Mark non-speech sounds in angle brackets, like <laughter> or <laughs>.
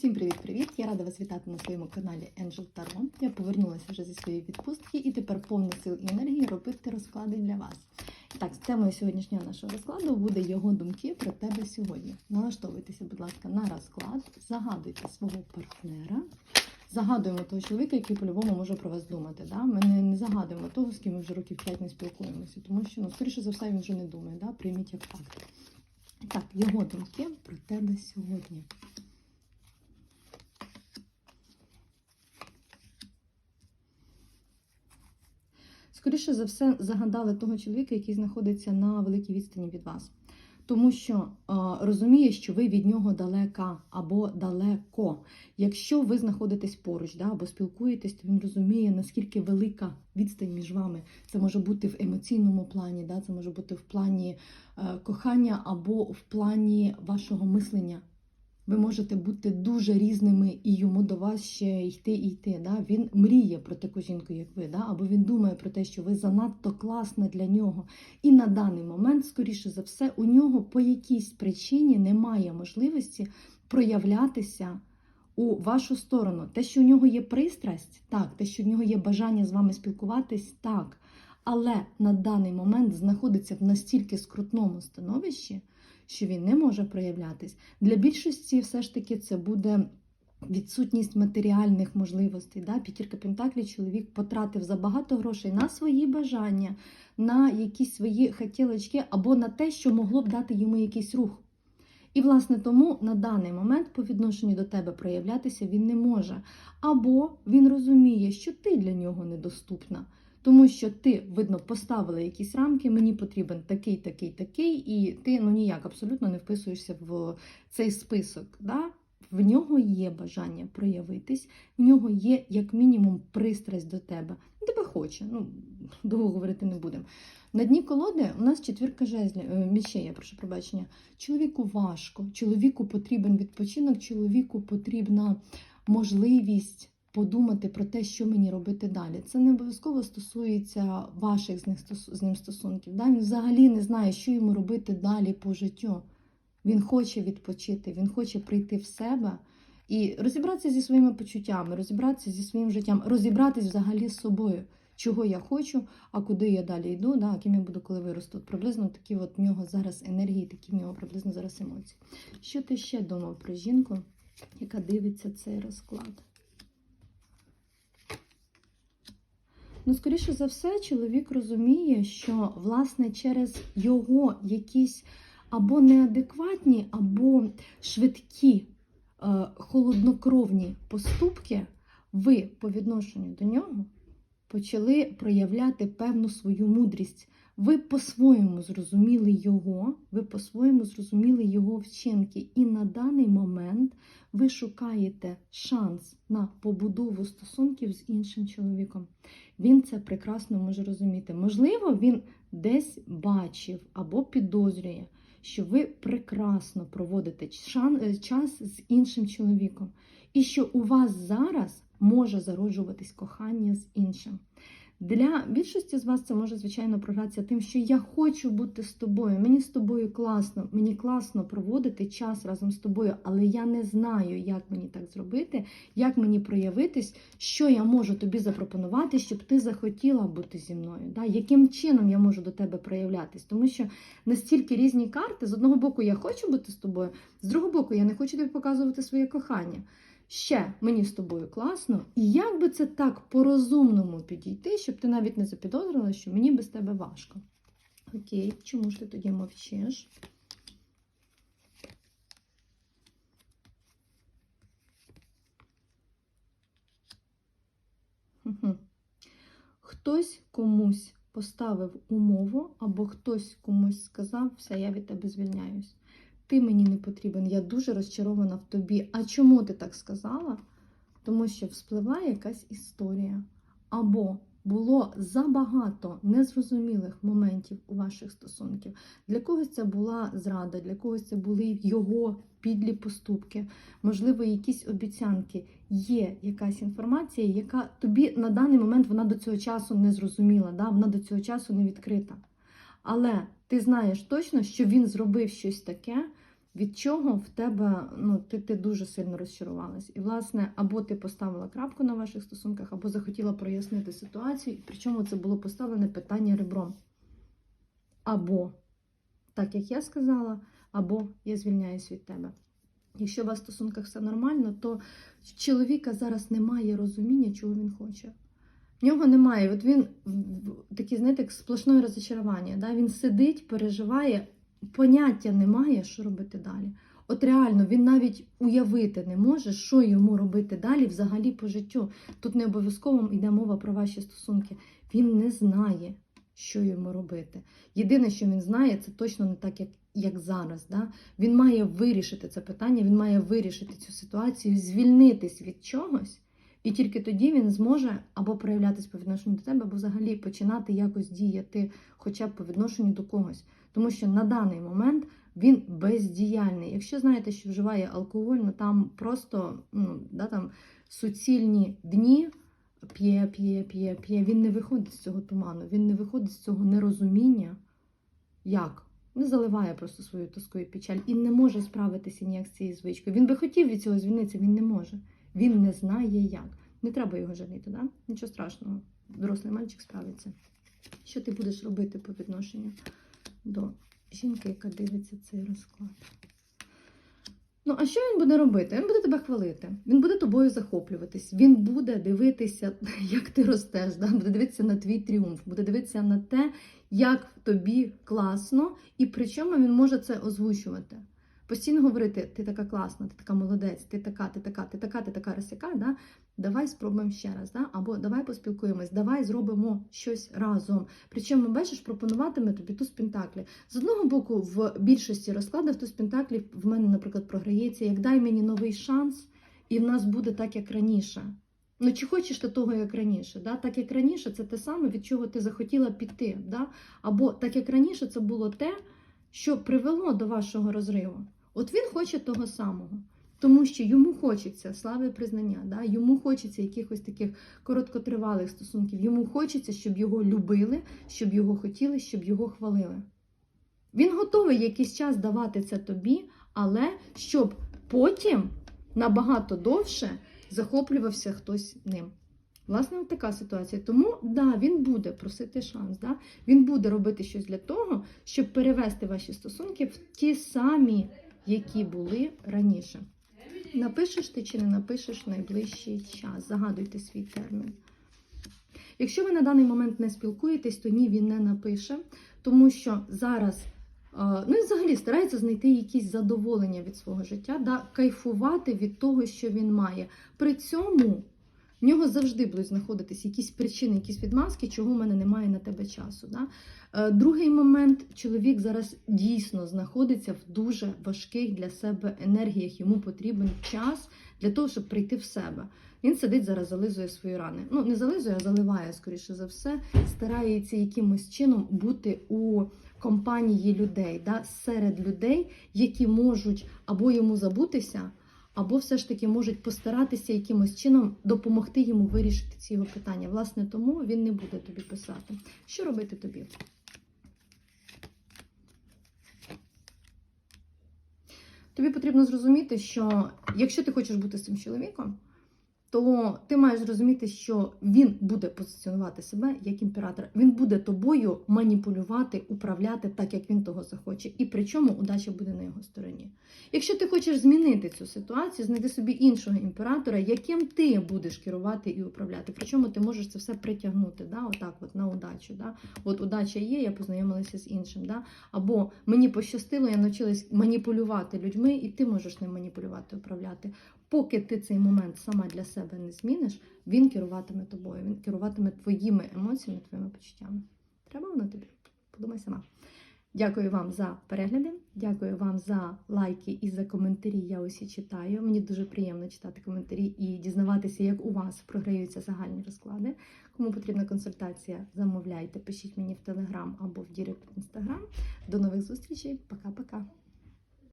Всім привіт-привіт! Я рада вас вітати на своєму каналі Angel Tarot. Я повернулася вже зі своєї відпустки і тепер повна сил і енергії робити розклади для вас. Так, темою сьогоднішнього нашого розкладу буде його думки про тебе сьогодні. Налаштовуйтеся, будь ласка, на розклад, загадуйте свого партнера. Загадуємо того чоловіка, який по-любому може про вас думати. Да? Ми не, не загадуємо того, з ким ми вже років 5 не спілкуємося, тому що, ну, скоріше за все, він вже не думає. Да? Прийміть як факт. Так, його думки про тебе сьогодні. Скоріше за все, загадали того чоловіка, який знаходиться на великій відстані від вас. Тому що е, розуміє, що ви від нього далека або далеко. Якщо ви знаходитесь поруч да, або спілкуєтесь, то він розуміє, наскільки велика відстань між вами. Це може бути в емоційному плані, да, це може бути в плані е, кохання або в плані вашого мислення. Ви можете бути дуже різними, і йому до вас ще йти і йти. Да? Він мріє про таку жінку, як ви, да? або він думає про те, що ви занадто класна для нього. І на даний момент, скоріше за все, у нього по якійсь причині немає можливості проявлятися у вашу сторону. Те, що у нього є пристрасть, так, те, що у нього є бажання з вами спілкуватись, так. Але на даний момент знаходиться в настільки скрутному становищі, що він не може проявлятись. Для більшості все ж таки це буде відсутність матеріальних можливостей. Да? П'ятірка Пентаклі чоловік потратив забагато грошей на свої бажання, на якісь свої хотілочки або на те, що могло б дати йому якийсь рух. І, власне, тому на даний момент по відношенню до тебе проявлятися він не може. Або він розуміє, що ти для нього недоступна. Тому що ти, видно, поставила якісь рамки, мені потрібен такий, такий, такий, і ти ну ніяк абсолютно не вписуєшся в цей список. Да? В нього є бажання проявитись, в нього є, як мінімум, пристрасть до тебе. Тебе хоче, ну, довго говорити не будемо. На дні колоди у нас четвірка жезлів, е, я прошу пробачення. Чоловіку важко, чоловіку потрібен відпочинок, чоловіку потрібна можливість подумати про те, що мені робити далі. Це не обов'язково стосується ваших з, них, з ним стосунків. Да? Він взагалі не знає, що йому робити далі по життю. Він хоче відпочити, він хоче прийти в себе і розібратися зі своїми почуттями, розібратися зі своїм життям, розібратись взагалі з собою, чого я хочу, а куди я далі йду, да? ким я буду, коли виросту. Приблизно такі от в нього зараз енергії, такі в нього приблизно зараз емоції. Що ти ще думав про жінку, яка дивиться цей розклад? Ну, скоріше за все, чоловік розуміє, що власне через його якісь або неадекватні, або швидкі, е, холоднокровні поступки, ви по відношенню до нього почали проявляти певну свою мудрість. Ви по-своєму зрозуміли його, ви по-своєму зрозуміли його вчинки. І на даний момент ви шукаєте шанс на побудову стосунків з іншим чоловіком. Він це прекрасно може розуміти. Можливо, він десь бачив або підозрює, що ви прекрасно проводите час з іншим чоловіком, і що у вас зараз може зароджуватись кохання з іншим. Для більшості з вас це може, звичайно, програтися тим, що я хочу бути з тобою. Мені з тобою класно, мені класно проводити час разом з тобою, але я не знаю, як мені так зробити, як мені проявитись, що я можу тобі запропонувати, щоб ти захотіла бути зі мною. Да? Яким чином я можу до тебе проявлятись? Тому що настільки різні карти, з одного боку, я хочу бути з тобою, з другого боку, я не хочу тобі показувати своє кохання ще мені з тобою класно, і як би це так по-розумному підійти, щоб ти навіть не запідозрила, що мені без тебе важко. Окей, чому ж ти тоді мовчиш? Хтось комусь поставив умову, або хтось комусь сказав, все, я від тебе звільняюсь ти мені не потрібен, я дуже розчарована в тобі. А чому ти так сказала? Тому що вспливає якась історія. Або було забагато незрозумілих моментів у ваших стосунків. Для когось це була зрада, для когось це були його підлі поступки, можливо, якісь обіцянки. Є якась інформація, яка тобі на даний момент вона до цього часу не зрозуміла, да? вона до цього часу не відкрита. Але ти знаєш точно, що він зробив щось таке, від чого в тебе ну, ти, ти дуже сильно розчарувалась. І, власне, або ти поставила крапку на ваших стосунках, або захотіла прояснити ситуацію, причому це було поставлене питання ребром. Або, так як я сказала, або я звільняюсь від тебе. Якщо у вас в стосунках все нормально, то чоловіка зараз немає розуміння, чого він хоче. В нього немає. От він такий, знаєте, як сплошне розочарування. Да? Він сидить, переживає, поняття немає, що робити далі. От реально, він навіть уявити не може, що йому робити далі взагалі по життю. Тут не обов'язково йде мова про ваші стосунки. Він не знає, що йому робити. Єдине, що він знає, це точно не так, як, як зараз. Да? Він має вирішити це питання, він має вирішити цю ситуацію, звільнитись від чогось. І тільки тоді він зможе або проявлятись по відношенню до тебе, або взагалі починати якось діяти, хоча б по відношенню до когось. Тому що на даний момент він бездіяльний. Якщо знаєте, що вживає алкоголь, ну там просто ну, да, там суцільні дні п'є, п'є, п'є, п'є. Він не виходить з цього туману, він не виходить з цього нерозуміння. Як? Не заливає просто свою тоску і печаль і не може справитися ніяк з цією звичкою. Він би хотів від цього звільнитися, він не може. Він не знає як. Не треба його жаліти, да? нічого страшного. Дорослий мальчик справиться. Що ти будеш робити по відношенню до жінки, яка дивиться цей розклад? Ну, а що він буде робити? Він буде тебе хвалити, він буде тобою захоплюватись, він буде дивитися, <laughs> як ти ростеш, да? буде дивитися на твій тріумф, буде дивитися на те, як тобі класно, і при чому він може це озвучувати. Постійно говорити, ти така класна, ти така молодець, ти така, ти така, ти така, ти така росяка, да? давай спробуємо ще раз, да? або давай поспілкуємось, давай зробимо щось разом. Причому, бачиш, пропонуватиме тобі туз пентаклі. З одного боку, в більшості розкладів туз пентаклів в мене, наприклад, програється, як дай мені новий шанс, і в нас буде так, як раніше. Ну, чи хочеш ти того, як раніше? Да? Так як раніше, це те саме, від чого ти захотіла піти. Да? Або так як раніше, це було те, що привело до вашого розриву. От він хоче того самого, тому що йому хочеться слави і признання, да? йому хочеться якихось таких короткотривалих стосунків, йому хочеться, щоб його любили, щоб його хотіли, щоб його хвалили. Він готовий якийсь час давати це тобі, але щоб потім набагато довше захоплювався хтось ним. Власне, така ситуація. Тому да, він буде просити шанс, да? він буде робити щось для того, щоб перевести ваші стосунки в ті самі які були раніше. Напишеш ти чи не напишеш найближчий час. Загадуйте свій термін. Якщо ви на даний момент не спілкуєтесь, то ні, він не напише, тому що зараз, ну і взагалі старається знайти якісь задоволення від свого життя, да, кайфувати від того, що він має. При цьому в нього завжди будуть знаходитись якісь причини, якісь відмазки, чого в мене немає на тебе часу. Да? Е, другий момент, чоловік зараз дійсно знаходиться в дуже важких для себе енергіях. Йому потрібен час для того, щоб прийти в себе. Він сидить зараз, зализує свої рани. Ну, не зализує, а заливає, скоріше за все, старається якимось чином бути у компанії людей, да? серед людей, які можуть або йому забутися або все ж таки можуть постаратися якимось чином допомогти йому вирішити ці його питання. Власне, тому він не буде тобі писати. Що робити тобі? Тобі потрібно зрозуміти, що якщо ти хочеш бути з цим чоловіком, то ти маєш розуміти, що він буде позиціонувати себе як імператор. Він буде тобою маніпулювати, управляти так, як він того захоче. І причому удача буде на його стороні. Якщо ти хочеш змінити цю ситуацію, знайди собі іншого імператора, яким ти будеш керувати і управляти. Причому ти можеш це все притягнути, да, отак, от на удачу. Да? От удача є, я познайомилася з іншим. Да? Або мені пощастило, я навчилась маніпулювати людьми, і ти можеш ним маніпулювати, управляти. Поки ти цей момент сама для себе не зміниш, він керуватиме тобою, він керуватиме твоїми емоціями, твоїми почуттями. Треба воно тобі? Подумай сама. Дякую вам за перегляди, дякую вам за лайки і за коментарі. Я усі читаю. Мені дуже приємно читати коментарі і дізнаватися, як у вас програються загальні розклади. Кому потрібна консультація, замовляйте, пишіть мені в Телеграм або в Дірект Інстаграм. До нових зустрічей. Пока-пока.